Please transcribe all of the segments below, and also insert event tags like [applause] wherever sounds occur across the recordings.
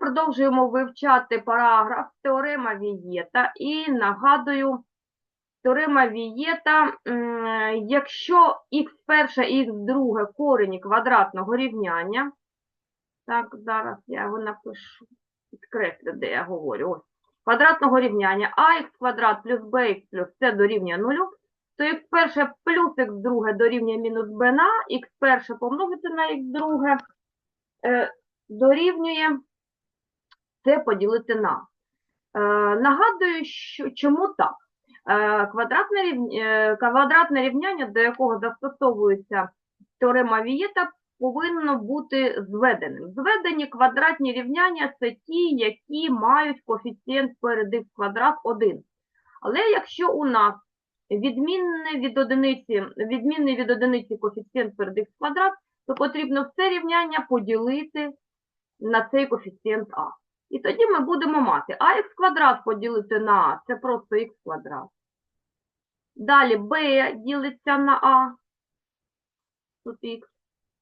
продовжуємо вивчати параграф теорема Вієта. І нагадую, теорема Вієта, якщо х перше, х друге корені квадратного рівняння, так, зараз я його напишу, підкреслю, де я говорю, ось, квадратного рівняння ах квадрат плюс bx плюс c дорівнює нулю, то х перше плюс х друге дорівнює мінус b на х перше помножити на х друге е, дорівнює це поділити на. Е, нагадую, що, чому так. Е, квадратне, рівня, е, квадратне рівняння, до якого застосовується теорема Вієта, повинно бути зведеним. Зведені квадратні рівняння це ті, які мають коефіцієнт перед х квадрат 1. Але якщо у нас відмінний від одиниці, відмінний від одиниці коефіцієнт перед х квадрат, то потрібно все рівняння поділити на цей коефіцієнт а. І тоді ми будемо мати ах квадрат поділити на а, це просто х квадрат. Далі b ділиться на а, тут х,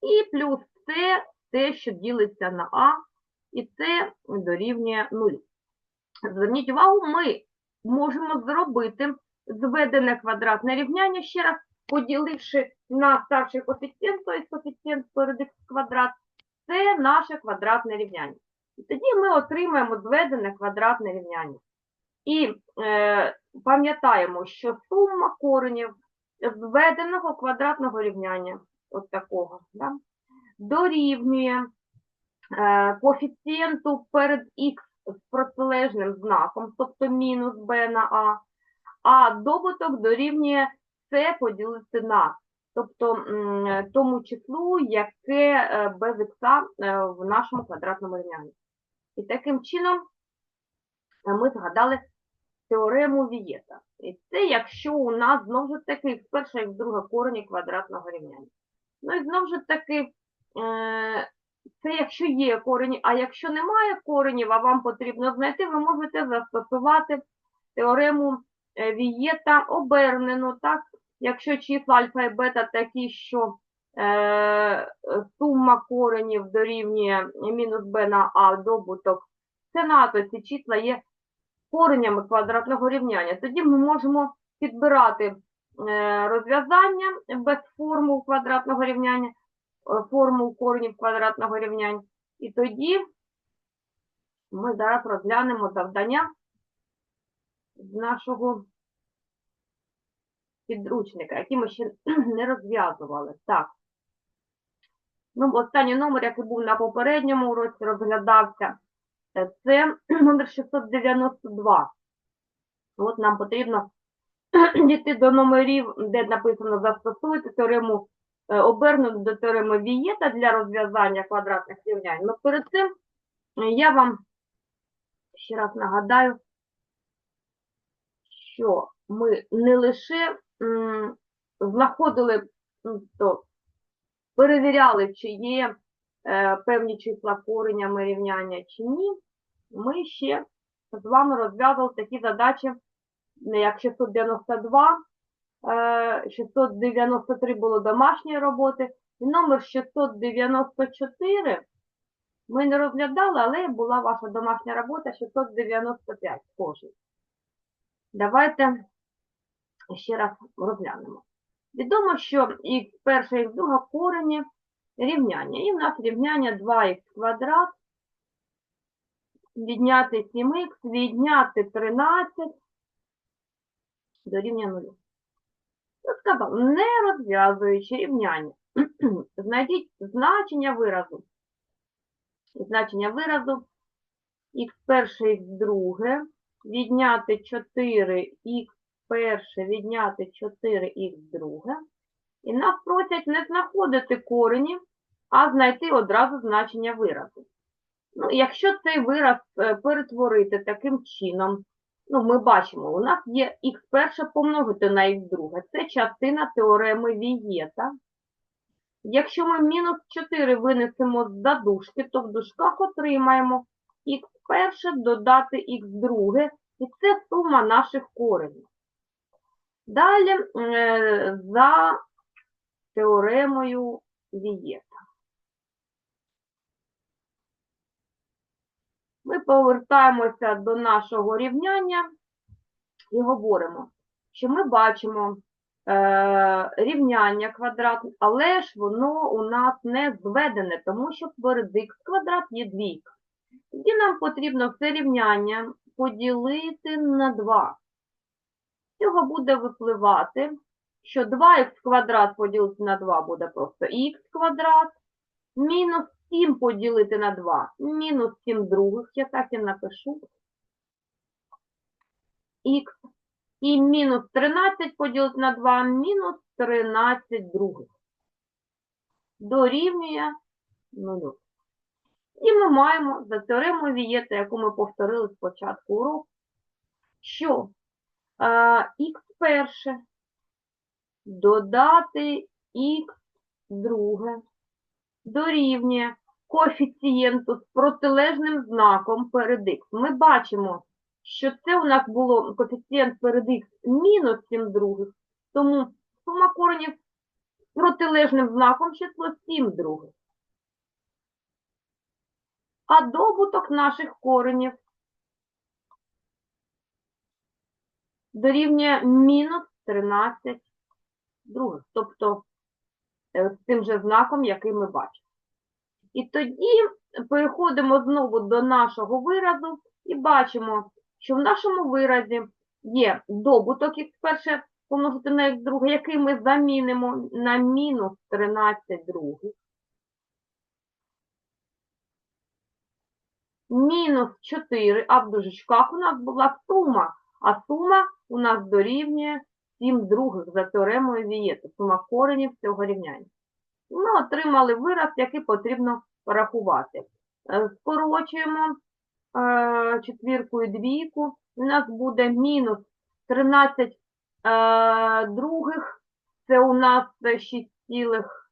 і плюс c, те, що ділиться на а, і це дорівнює 0. Зверніть увагу, ми можемо зробити зведене квадратне рівняння, ще раз поділивши на старший коефіцієнт, тобто коефіцієнт перед х квадрат, це наше квадратне рівняння. І тоді ми отримаємо зведене квадратне рівняння. І е, пам'ятаємо, що сума коренів зведеного квадратного рівняння, от такого, да, дорівнює е, коефіцієнту перед х з протилежним знаком, тобто мінус b на а, а добуток дорівнює c поділити на, тобто тому числу, яке е, без х е, в нашому квадратному рівнянні. І таким чином е, ми згадали теорему Вієта. І це якщо у нас знову ж таки х перше, х друге корені квадратного рівняння. Ну і знову ж таки, е, це якщо є корені, а якщо немає коренів, а вам потрібно знайти, ви можете застосувати теорему е, Вієта обернену, так? Якщо числа альфа і бета такі, що сума коренів дорівнює мінус b на а добуток це НАТО, ці числа є коренями квадратного рівняння. Тоді ми можемо підбирати е, розв'язання без формул квадратного рівняння, е, формул коренів квадратного рівняння. І тоді ми зараз розглянемо завдання з нашого підручника, які ми ще [clears throat] не розв'язували. Так. Ну, останній номер, який був на попередньому уроці, розглядався, е, це [clears throat] номер 692. От нам потрібно [clears throat] дійти до номерів, де написано застосуйте теорему е, обернути до теореми Вієта для розв'язання квадратних рівнянь. Ну, перед цим е, я вам ще раз нагадаю, що ми не лише знаходили, то перевіряли, чи є е, певні числа коренями рівняння чи ні, ми ще з вами розв'язували такі задачі, як 692, е, 693 було домашньої роботи, і номер 694 ми не розглядали, але була ваша домашня робота 695 схожий. Давайте ще раз розглянемо. Відомо, що х перша і х друга корені рівняння. І в нас рівняння 2х квадрат, відняти 7х, відняти 13 дорівнює 0. Я сказав, не розв'язуючи рівняння, [clears throat] знайдіть значення виразу. Значення виразу х перше, х друге, відняти 4х перше відняти 4х друге. І нас просять не знаходити корені, а знайти одразу значення виразу. Ну, якщо цей вираз е, перетворити таким чином, ну, ми бачимо, у нас є х перше помножити на х друге. Це частина теореми Вієта. Якщо ми мінус 4 винесемо з задушки, то в дужках отримаємо х перше додати х друге, і це сума наших коренів. Далі е, за теоремою Вієта. Ми повертаємося до нашого рівняння і говоримо, що ми бачимо е, рівняння квадрат, але ж воно у нас не зведене, тому що перед квадрат є двійка. Тоді нам потрібно це рівняння поділити на 2. Цього буде випливати, що 2х квадрат поділити на 2 буде просто х квадрат, мінус 7 поділити на 2, мінус 7 других, я так і напишу, х, і мінус 13 поділити на 2, мінус 13 других. Дорівнює 0. І ми маємо за теоремою Вієта, яку ми повторили спочатку уроку, що х перше додати х друге дорівнює коефіцієнту з протилежним знаком перед х. Ми бачимо, що це у нас було коефіцієнт перед х мінус 7 других, тому сума коренів з протилежним знаком число 7 других. А добуток наших коренів дорівнює мінус 13 других, тобто е, з тим же знаком, який ми бачимо. І тоді переходимо знову до нашого виразу і бачимо, що в нашому виразі є добуток перше помножити на х друге, який ми замінимо на мінус 13 других. Мінус 4, а в дужечках у нас була сума, а сума у нас дорівнює 7 других за теоремою Вієта, сума коренів цього рівняння. Ми отримали вираз, який потрібно порахувати. Е, Скорочуємо е, четвірку і двійку. У нас буде мінус 13 е, других. Це у нас 6, цілих-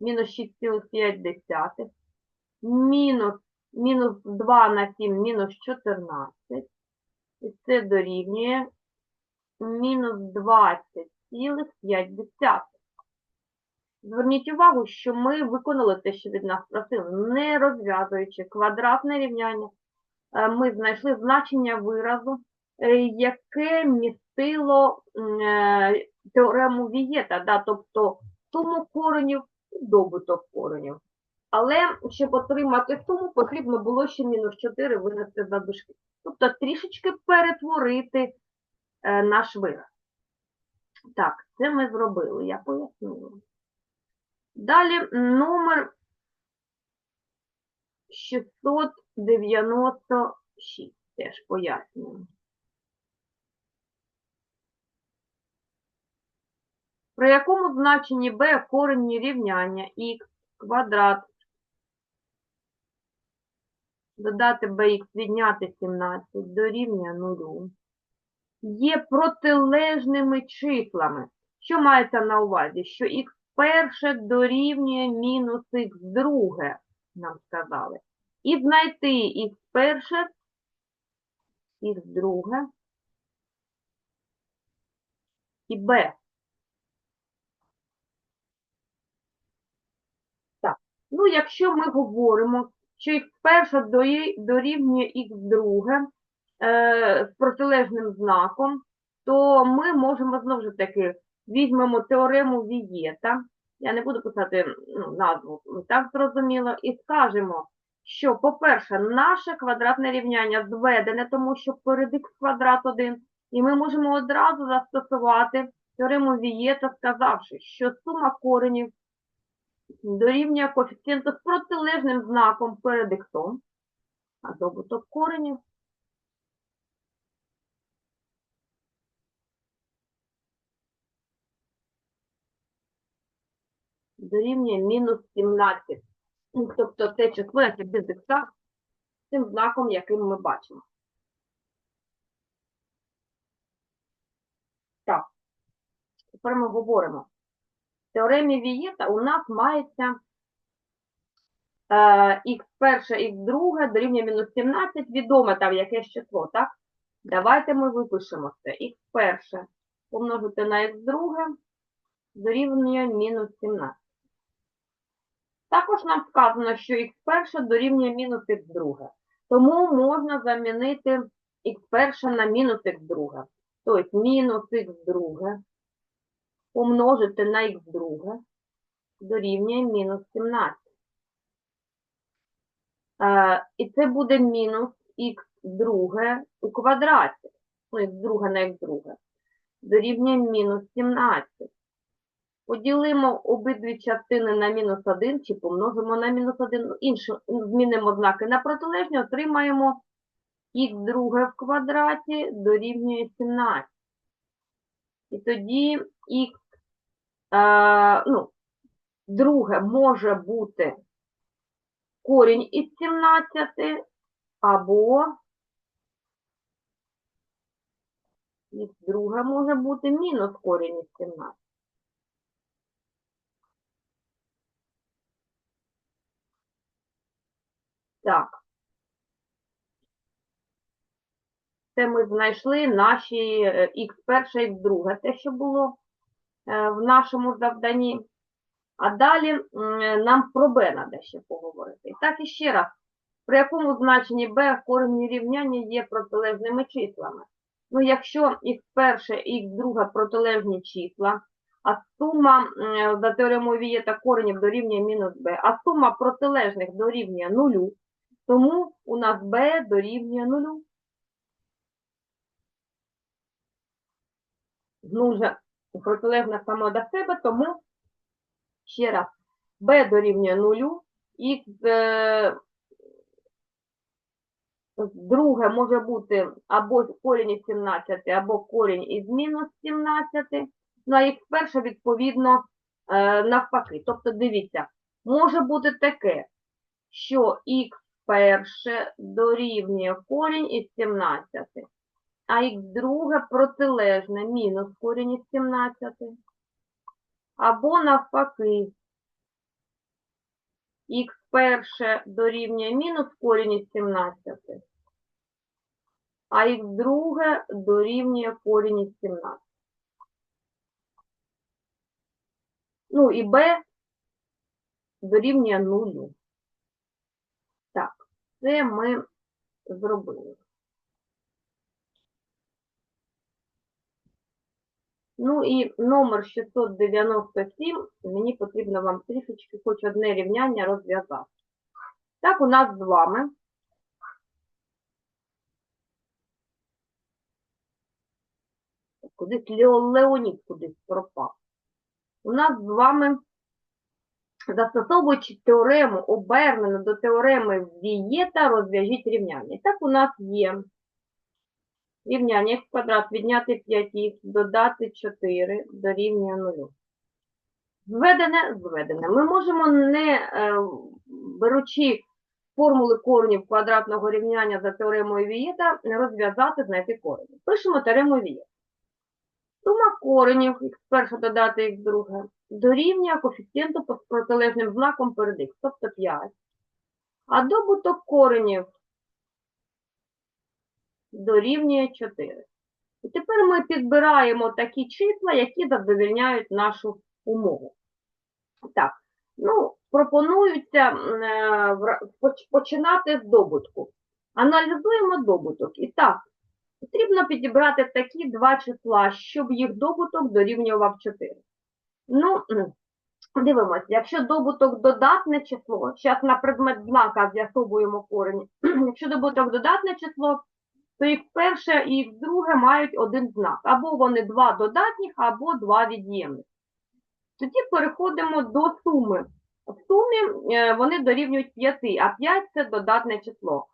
мінус 6,5. Мінус, мінус 2 на 7, мінус 14. І це дорівнює мінус 20,5. Зверніть увагу, що ми виконали те, що від нас просили, не розв'язуючи квадратне рівняння, е, ми знайшли значення виразу, е, яке містило е, теорему Вієта, да, тобто суму коренів і добуток коренів. Але щоб отримати суму, потрібно було ще мінус 4 винести за дужки. Тобто трішечки перетворити е, наш вираз. Так, це ми зробили, я пояснила. Далі номер 696. Теж пояснюємо. При якому значенні b корені рівняння х квадрат додати bx відняти 17 дорівнює 0 є протилежними числами. Що мається на увазі? Що х перше дорівнює мінус х друге, нам сказали. І знайти х перше, х друге і b. Так, ну якщо ми говоримо, що х перше дорівнює х друге е, з протилежним знаком, то ми можемо знову ж таки візьмемо теорему Вієта, я не буду писати ну, назву, так зрозуміло, і скажемо, що, по-перше, наше квадратне рівняння зведене, тому що перед х квадрат 1, і ми можемо одразу застосувати теорему Вієта, сказавши, що сума коренів дорівнює коефіцієнту з протилежним знаком перед х, а добуток коренів дорівнює мінус 17. Ну, Тобто це число, без з тим знаком, яким ми бачимо. Так, тепер ми говоримо теоремі Вієта у нас мається е, х1, х2 дорівнює мінус 17, Відоме там якесь число, так? Давайте ми випишемо це. Х1 помножити на х друге дорівнює мінус 17. Також нам сказано, що х1 дорівнює мінус х друге. Тому можна замінити х1 на мінус х друге. Тобто мінус х друге умножити на х2 дорівнює мінус 17. Е, і це буде мінус х2 у квадраті. Ну, х друге на х2. Дорівнює мінус 17. Поділимо обидві частини на мінус 1 чи помножимо на мінус 1. Ну, інше, змінимо знаки на протилежні, отримаємо х2 в квадраті дорівнює 17. І тоді х ну, друге може бути корінь із 17 або х друге може бути мінус корінь із 17. Так. Це ми знайшли наші е, х перше і друге, те, що було в нашому завданні. А далі нам про b треба ще поговорити. І так іще раз, при якому значенні b корені рівняння є протилежними числами. Ну, якщо х перше і друге протилежні числа, а сума за теоремою Вієта коренів дорівнює мінус b, а сума протилежних дорівнює нулю, тому у нас b дорівнює нулю. Нуль же протилежна сама до себе, тому ще раз, b дорівнює нулю, х е, друге може бути або корінь із 17, або корінь із мінус 17, ну а х перше, відповідно, е, навпаки. Тобто, дивіться, може бути таке, що х перше дорівнює корінь із 17, а х друге протилежне мінус корінь із 17. Або навпаки, х перше дорівнює мінус корінь із 17, а х друге дорівнює корінь із 17. Ну і b дорівнює нулю. Так, це ми зробили. Ну і номер 697, мені потрібно вам трішечки хоч одне рівняння розв'язати. Так, у нас з вами кудись Лео- Леонід кудись пропав. У нас з вами, застосовуючи теорему, обернену до теореми Вієта, розв'яжіть рівняння. І так у нас є Рівняння х квадрат відняти 5х, додати 4 дорівнює 0. Зведене, зведене. Ми можемо, не е, беручи формули коренів квадратного рівняння за теоремою Вієта, розв'язати, знайти корені. Пишемо теорему Вієта. Сума коренів х перше додати х друге дорівнює коефіцієнту з протилежним знаком перед х, тобто 5. А добуток коренів дорівнює 4. І тепер ми підбираємо такі числа, які задовільняють нашу умову. Так, ну, пропонується е, починати з добутку. Аналізуємо добуток. І так, потрібно підібрати такі два числа, щоб їх добуток дорівнював 4. Ну, дивимося, якщо добуток додатне число, зараз на предмет знака з'ясовуємо корені, [clears throat] якщо добуток додатне число, то їх перше і їх друге мають один знак. Або вони два додатніх, або два від'ємних. Тоді переходимо до суми. В сумі е, вони дорівнюють 5, а 5 – це додатне число.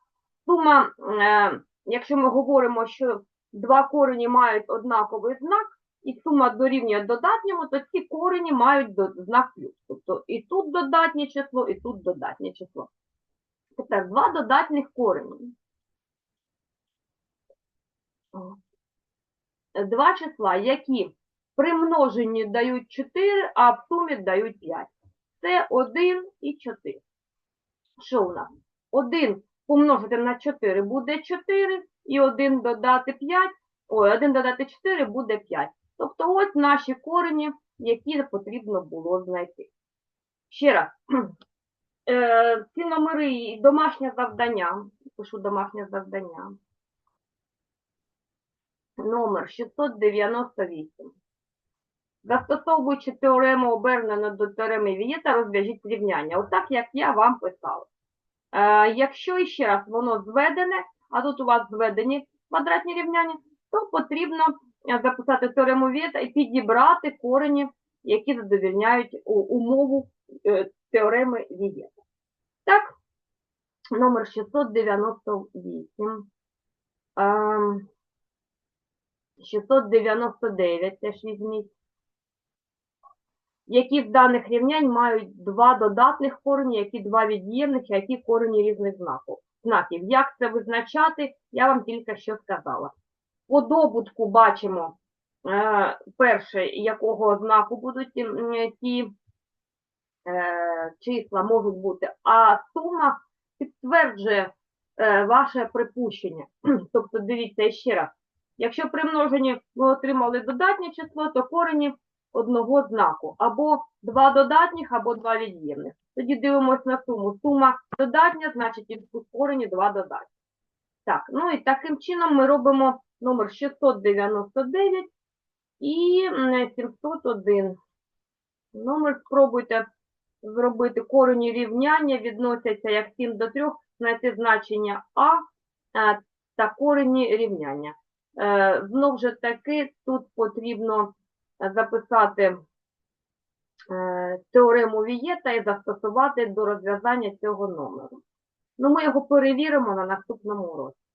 Сума, е, якщо ми говоримо, що два корені мають однаковий знак, і сума дорівнює додатньому, то ці корені мають знак плюс. Тобто і тут додатнє число, і тут додатнє число. Тепер два додатних корені. Два числа, які при множенні дають 4, а в сумі дають 5. Це 1 і 4. Що у нас? 1 помножити на 4 буде 4, і 1 додати 5, ой, 1 додати 4 буде 5. Тобто ось наші корені, які потрібно було знайти. Ще раз. [clears throat] Е, ці номери і домашнє завдання. Пишу домашнє завдання. Номер 698. Застосовуючи теорему обернено до теореми Вієта, розв'яжіть рівняння. Отак, як я вам писала. Е, якщо іще раз воно зведене, а тут у вас зведені квадратні рівняння, то потрібно е, записати теорему Вієта і підібрати корені, які задовільняють умову е, теореми Вієта. Так, номер 698. Ем, 699 теж візьміть. Які з даних рівнянь мають два додатних корені, які два від'ємних, які корені різних знаків. знаків. Як це визначати, я вам тільки що сказала. По добутку бачимо е, перше, якого знаку будуть ті е, числа можуть бути, а сума підтверджує е, ваше припущення. [clears throat] Тобто, дивіться ще раз. Якщо при множенні ви отримали додатнє число, то корені одного знаку. Або два додатніх, або два від'ємних. Тоді дивимося на суму. Сума додатня, значить і в корені два додатні. Так, ну і таким чином ми робимо номер 699 і 701. Номер спробуйте зробити корені рівняння, відносяться як 7 до 3, знайти значення А та корені рівняння. Е, Знов же таки тут потрібно е, записати е, теорему Вієта і застосувати до розв'язання цього номеру. Ну, ми його перевіримо на наступному уроці.